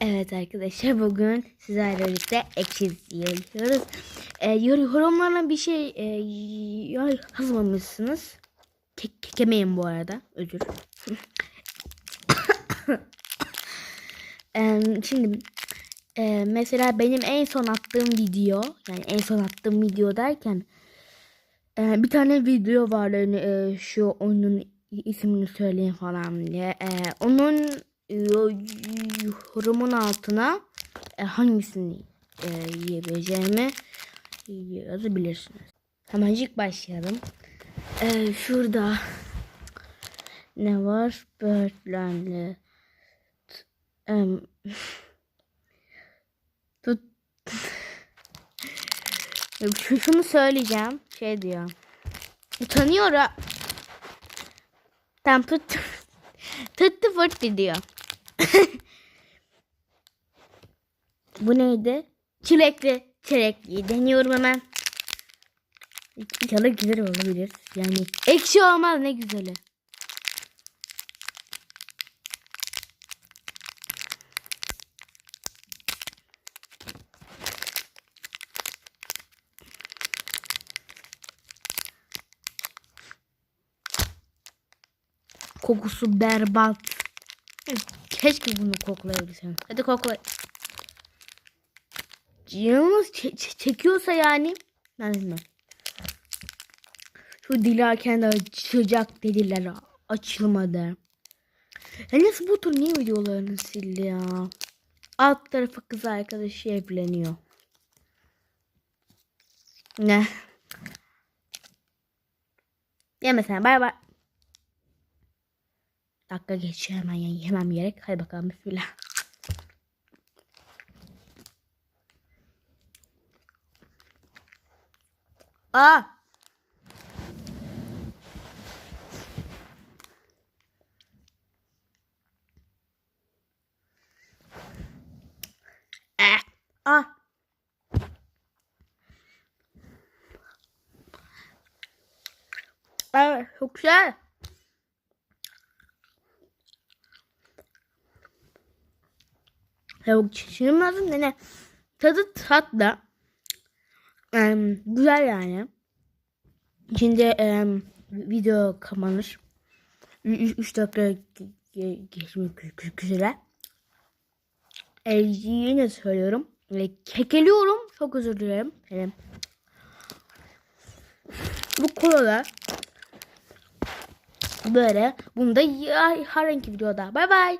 Evet arkadaşlar bugün sizlerle birlikte ekiz yiyoruz. Ee, yorumlarla bir şey e, ya- yazmamışsınız. Ke kekemeyin bu arada. Özür. Ee, şimdi e, mesela benim en son attığım video yani en son attığım video derken e, bir tane video var hani, e, şu oyunun ismini söyleyin falan diye. E, onun e, yorumun altına e, hangisini e, yiyebileceğimi yazabilirsiniz. Hemencik başlayalım. E, şurada ne var? T- em, Tut. Şu- Şunu söyleyeceğim. Şey diyor. Utanıyor ha. Tam tut. Tuttu fırttı diyor. Bu neydi? Çilekli. Çilekli. Deniyorum hemen. İnşallah güzel olabilir. Yani ekşi olmaz ne güzeli. Kokusu berbat. Keşke bunu koklayabilsem. Hadi kokla. Çe- çekiyorsa yani. Ben bilmem. Şu dilerken de açacak dediler. Açılmadı. Nasıl bu tur niye videolarını sildi ya? Alt tarafı kız arkadaşı evleniyor. Ne? Yemesen bay bay. Dakika geçiyor hemen yemem gerek. Hadi bakalım bismillah. Aa! Eh. Ah. Evet, çok güzel. Tavuk çişirim lazım ne ne. Tadı tatlı. Em, güzel yani. Şimdi em, video kapanır. 3 dakika ge- ge- geçmek üzere. E, yine söylüyorum. E, kekeliyorum. Çok özür dilerim. E, bu kolalar böyle. Bunu da ya- yarınki videoda. Bay bay.